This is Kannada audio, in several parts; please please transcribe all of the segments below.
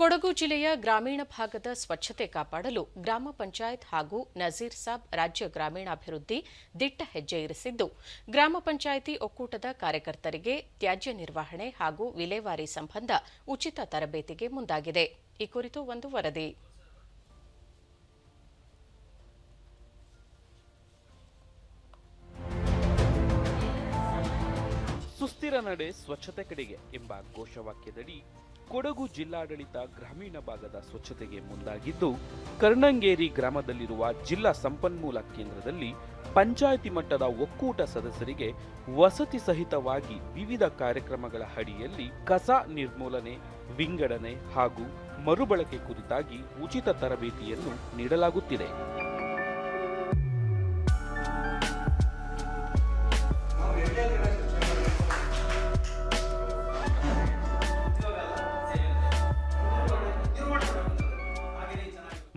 ಕೊಡಗು ಜಿಲ್ಲೆಯ ಗ್ರಾಮೀಣ ಭಾಗದ ಸ್ವಚ್ಛತೆ ಕಾಪಾಡಲು ಗ್ರಾಮ ಪಂಚಾಯತ್ ಹಾಗೂ ನಜೀರ್ ಸಾಬ್ ರಾಜ್ಯ ಗ್ರಾಮೀಣಾಭಿವೃದ್ಧಿ ದಿಟ್ಟ ಹೆಜ್ಜೆ ಇರಿಸಿದ್ದು, ಗ್ರಾಮ ಪಂಚಾಯಿತಿ ಒಕ್ಕೂಟದ ಕಾರ್ಯಕರ್ತರಿಗೆ ತ್ಯಾಜ್ಯ ನಿರ್ವಹಣೆ ಹಾಗೂ ವಿಲೇವಾರಿ ಸಂಬಂಧ ಉಚಿತ ತರಬೇತಿಗೆ ಮುಂದಾಗಿದೆ. ಈ ಕುರಿತು ಒಂದು ವರದಿ. ಸುಸ್ಥಿರ ನಡೆ ಸ್ವಚ್ಛತೆ ಕಡೆಗೆ ಎಂಬ ಘೋಷವಾಕ್ಯದಡಿ ಕೊಡಗು ಜಿಲ್ಲಾಡಳಿತ ಗ್ರಾಮೀಣ ಭಾಗದ ಸ್ವಚ್ಛತೆಗೆ ಮುಂದಾಗಿದ್ದು, ಕರ್ಣಂಗೇರಿ ಗ್ರಾಮದಲ್ಲಿರುವ ಜಿಲ್ಲಾ ಸಂಪನ್ಮೂಲ ಕೇಂದ್ರದಲ್ಲಿ ಪಂಚಾಯಿತಿ ಮಟ್ಟದ ಒಕ್ಕೂಟ ಸದಸ್ಯರಿಗೆ ವಸತಿ ಸಹಿತವಾಗಿ ವಿವಿಧ ಕಾರ್ಯಕ್ರಮಗಳ ಅಡಿಯಲ್ಲಿ ಕಸ ನಿರ್ಮೂಲನೆ, ವಿಂಗಡಣೆ ಹಾಗೂ ಮರುಬಳಕೆ ಕುರಿತಾಗಿ ಉಚಿತ ತರಬೇತಿಯನ್ನು ನೀಡಲಾಗುತ್ತಿದೆ.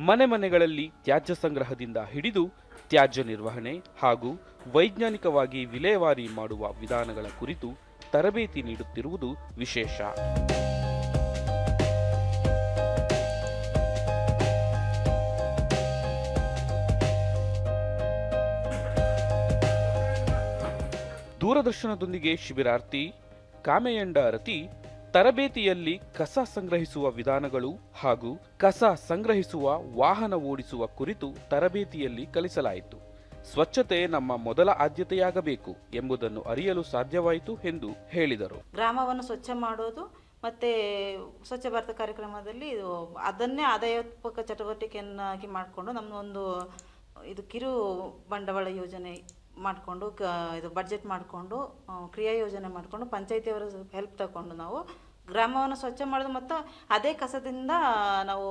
ಮನೆ ಮನೆಗಳಲ್ಲಿ ತ್ಯಾಜ್ಯ ಸಂಗ್ರಹದಿಂದ ಹಿಡಿದು ತ್ಯಾಜ್ಯ ನಿರ್ವಹಣೆ ಹಾಗೂ ವೈಜ್ಞಾನಿಕವಾಗಿ ವಿಲೇವಾರಿ ಮಾಡುವ ವಿಧಾನಗಳ ಕುರಿತು ತರಬೇತಿ ನೀಡುತ್ತಿರುವುದು ವಿಶೇಷ. ದೂರದರ್ಶನದೊಂದಿಗೆ ಶಿಬಿರಾರ್ಥಿ ಕಾಮೆಯಂಡ ಅರತಿ ತರಬೇತಿಯಲ್ಲಿ ಕಸ ಸಂಗ್ರಹಿಸುವ ವಿಧಾನಗಳು ಹಾಗೂ ಕಸ ಸಂಗ್ರಹಿಸುವ ವಾಹನ ಓಡಿಸುವ ಕುರಿತು ತರಬೇತಿಯಲ್ಲಿ ಕಲಿಸಲಾಯಿತು. ಸ್ವಚ್ಛತೆ ನಮ್ಮ ಮೊದಲ ಆದ್ಯತೆಯಾಗಬೇಕು ಎಂಬುದನ್ನು ಅರಿಯಲು ಸಾಧ್ಯವಾಯಿತು ಎಂದು ಹೇಳಿದರು. ಗ್ರಾಮವನ್ನು ಸ್ವಚ್ಛ ಮಾಡೋದು ಮತ್ತು ಸ್ವಚ್ಛ ಭಾರತ ಕಾರ್ಯಕ್ರಮದಲ್ಲಿ ಇದು ಅದನ್ನೇ ಆದಾಯೋತ್ಪಕ ಚಟುವಟಿಕೆಯನ್ನಾಗಿ ಮಾಡಿಕೊಂಡು ಒಂದು ಇದು ಕಿರು ಬಂಡವಾಳ ಯೋಜನೆ ಮಾಡಿಕೊಂಡು ಕ, ಇದು ಬಡ್ಜೆಟ್ ಮಾಡಿಕೊಂಡು ಕ್ರಿಯಾ ಯೋಜನೆ ಮಾಡಿಕೊಂಡು ಪಂಚಾಯತಿಯವರ ಹೆಲ್ಪ್ ತಗೊಂಡು ನಾವು ಗ್ರಾಮವನ್ನು ಸ್ವಚ್ಛ ಮಾಡೋದು ಮತ್ತು ಅದೇ ಕಸದಿಂದ ನಾವು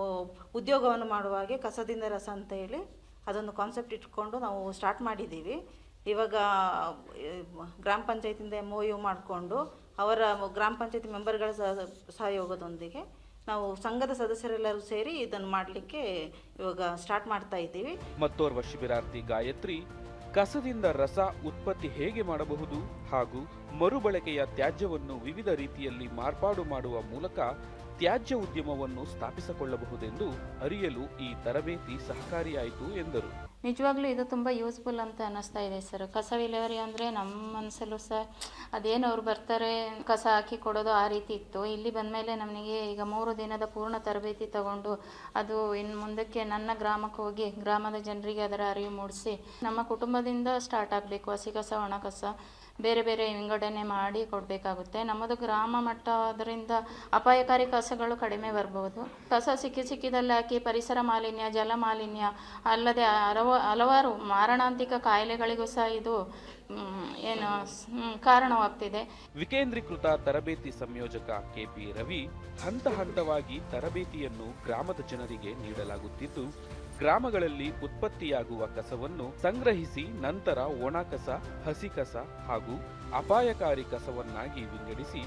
ಉದ್ಯೋಗವನ್ನು ಮಾಡುವ ಹಾಗೆ ಕಸದಿಂದ ರಸ ಅಂತ ಹೇಳಿ ಅದೊಂದು ಕಾನ್ಸೆಪ್ಟ್ ಇಟ್ಕೊಂಡು ನಾವು ಸ್ಟಾರ್ಟ್ ಮಾಡಿದ್ದೀವಿ. ಇವಾಗ ಗ್ರಾಮ ಪಂಚಾಯತಿಂದ ಎಂ ಒ ಯು ಮಾಡಿಕೊಂಡು ಅವರ ಗ್ರಾಮ ಪಂಚಾಯತಿ ಮೆಂಬರ್ಗಳ ಸಹ- ಸಹಯೋಗದೊಂದಿಗೆ ನಾವು ಸಂಘದ ಸದಸ್ಯರೆಲ್ಲರೂ ಸೇರಿ ಇದನ್ನು ಮಾಡಲಿಕ್ಕೆ ಇವಾಗ ಸ್ಟಾರ್ಟ್ ಮಾಡ್ತಾ ಇದ್ದೀವಿ. ಮತ್ತೋರ್ವ ಶಿಬಿರಾರ್ಥಿ ಗಾಯತ್ರಿ ಕಸದಿಂದ ರಸ ಉತ್ಪತ್ತಿ ಹೇಗೆ ಮಾಡಬಹುದು ಹಾಗೂ ಮರುಬಳಕೆಯ ತ್ಯಾಜ್ಯವನ್ನು ವಿವಿಧ ರೀತಿಯಲ್ಲಿ ಮಾರ್ಪಾಡು ಮಾಡುವ ಮೂಲಕ ತ್ಯಾಜ್ಯ ಉದ್ಯಮವನ್ನು ಸ್ಥಾಪಿಸಿಕೊಳ್ಳಬಹುದೆಂದು ಅರಿಯಲು ಈ ತರಬೇತಿ ಸಹಕಾರಿಯಾಯಿತು ಎಂದರು. ನಿಜವಾಗ್ಲೂ ಇದು ತುಂಬ ಯೂಸ್ಫುಲ್ ಅಂತ ಅನ್ನಿಸ್ತಾ ಇದೆ ಸರ್. ಕಸ ವಿಲೇವಾರಿ ಅಂದರೆ ನಮ್ಮ ಮನಸ್ಸಲ್ಲೂ ಸಹ ಅದೇನು ಅವ್ರು ಬರ್ತಾರೆ, ಕಸ ಹಾಕಿ ಕೊಡೋದು ಆ ರೀತಿ ಇತ್ತು. ಇಲ್ಲಿ ಬಂದಮೇಲೆ ನಮಗೆ ಈಗ ಮೂರು ದಿನದ ಪೂರ್ಣ ತರಬೇತಿ ತಗೊಂಡು ಅದು ಇನ್ನು ಮುಂದಕ್ಕೆ ನನ್ನ ಗ್ರಾಮಕ್ಕೆ ಹೋಗಿ ಗ್ರಾಮದ ಜನರಿಗೆ ಅದರ ಅರಿವು ಮೂಡಿಸಿ ನಮ್ಮ ಕುಟುಂಬದಿಂದ ಸ್ಟಾರ್ಟ್ ಆಗಬೇಕು. ಹಸಿ ಕಸ, ಒಣ ಕಸ. ಬೇರೆ ಬೇರೆ ವಿಂಗಡಣೆ ಮಾಡಿ ಕೊಡಬೇಕಾಗುತ್ತೆ. ನಮ್ಮದು ಗ್ರಾಮ ಮಟ್ಟ ಅದರಿಂದ ಅಪಾಯಕಾರಿ ಕಸಗಳು ಕಡಿಮೆ ಬರಬಹುದು ಕಸ ಸಿಕ್ಕಿ ಸಿಕ್ಕಿದಲ್ಲಿ ಹಾಕಿ ಪರಿಸರ ಮಾಲಿನ್ಯ, ಜಲ ಮಾಲಿನ್ಯ ಅಲ್ಲದೆ ಹಲವ ಹಲವಾರು ಮಾರಣಾಂತಿಕ ಕಾಯಿಲೆಗಳಿಗೂ ಸಹ ಇದು ಏನು ಕಾರಣವಾಗ್ತಿದೆ. ವಿಕೇಂದ್ರೀಕೃತ ತರಬೇತಿ ಸಂಯೋಜಕ ಕೆಪಿ ರವಿ ಹಂತ ಹಂತವಾಗಿ ತರಬೇತಿಯನ್ನು ಗ್ರಾಮದ ಜನರಿಗೆ ನೀಡಲಾಗುತ್ತಿದ್ದು ಗ್ರಾಮಗಳಲ್ಲಿ ಉತ್ಪತ್ತಿಯಾಗುವ ಕಸವನ್ನು ಸಂಗ್ರಹಿಸಿ ನಂತರ ಒಣ ಕಸ, ಹಸಿ ಕಸ ಹಾಗೂ ಅಪಾಯಕಾರಿ ಕಸವನ್ನಾಗಿ ವಿಂಗಡಿಸಿ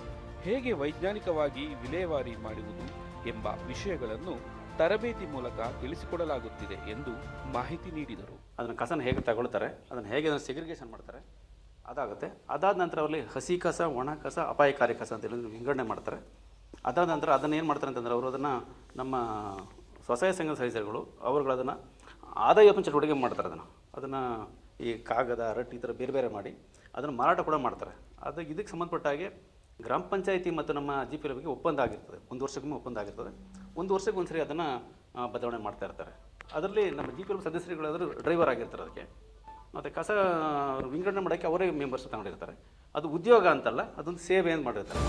ಹೇಗೆ ವೈಜ್ಞಾನಿಕವಾಗಿ ವಿಲೇವಾರಿ ಮಾಡುವುದು ಎಂಬ ವಿಷಯಗಳನ್ನು ತರಬೇತಿ ಮೂಲಕ ತಿಳಿಸಿಕೊಡಲಾಗುತ್ತಿದೆ ಎಂದು ಮಾಹಿತಿ ನೀಡಿದರು. ಅದನ್ನು ಕಸನ ಹೇಗೆ ತಗೊಳ್ತಾರೆ, ಅದನ್ನು ಹೇಗೆ ಅದನ್ನು ಸೆಗ್ರಿಗೇಷನ್ ಮಾಡ್ತಾರೆ, ಅದಾಗುತ್ತೆ. ಅದಾದ ನಂತರ ಅವರಲ್ಲಿ ಹಸಿ ಕಸ, ಒಣ ಕಸ, ಅಪಾಯಕಾರಿ ಕಸ ಅಂತ ಹೇಳಿ ವಿಂಗಡಣೆ ಮಾಡ್ತಾರೆ. ಅದಾದ ನಂತರ ಅದನ್ನು ಏನು ಮಾಡ್ತಾರೆ ಅಂತಂದ್ರೆ ಅವರು ಅದನ್ನು ನಮ್ಮ ಸ್ವಸಹಾಯ ಸಂಘದ ಸದಸ್ಯರುಗಳು, ಅವರುಗಳು ಅದನ್ನು ಯೋಜನೆ ಚಟುವಟಿಕೆ ಮಾಡ್ತಾರೆ ಅದನ್ನು. ಅದನ್ನು ಈ ಕಾಗದ, ರಟ್ಟು ಈ ಥರ ಬೇರೆ ಬೇರೆ ಮಾಡಿ ಅದನ್ನು ಮಾರಾಟ ಕೂಡ ಮಾಡ್ತಾರೆ. ಅದು ಇದಕ್ಕೆ ಸಂಬಂಧಪಟ್ಟ ಹಾಗೆ ಗ್ರಾಮ ಪಂಚಾಯಿತಿ ಮತ್ತು ನಮ್ಮ ಜಿ ಪಿ ಬಗ್ಗೆ ಒಪ್ಪಂದ ಆಗಿರ್ತದೆ. ಒಂದು ವರ್ಷಕ್ಕೊಮ್ಮೆ ಒಪ್ಪಂದ ಆಗಿರ್ತದೆ. ಒಂದು ವರ್ಷಕ್ಕೆ ಒಂದ್ಸರಿ ಅದನ್ನು ಬದಲಾವಣೆ ಮಾಡ್ತಾ ಇರ್ತಾರೆ. ಅದರಲ್ಲಿ ನಮ್ಮ ಜಿ ಪಿ ಎಲ್ ಸದಸ್ಯರುಗಳಾದರೂ ಡ್ರೈವರ್ ಆಗಿರ್ತಾರೆ ಅದಕ್ಕೆ. ಮತ್ತು ಕಸ, ವಿಂಗಡಣೆ ಮಾಡೋಕ್ಕೆ ಅವರೇ ಮೆಂಬರ್ಸ್ ತಗೊಂಡಿರ್ತಾರೆ ಅದು ಉದ್ಯೋಗ ಅಂತಲ್ಲ, ಅದೊಂದು ಸೇವೆ ಅಂತ ಮಾಡಿರ್ತಾರೆ.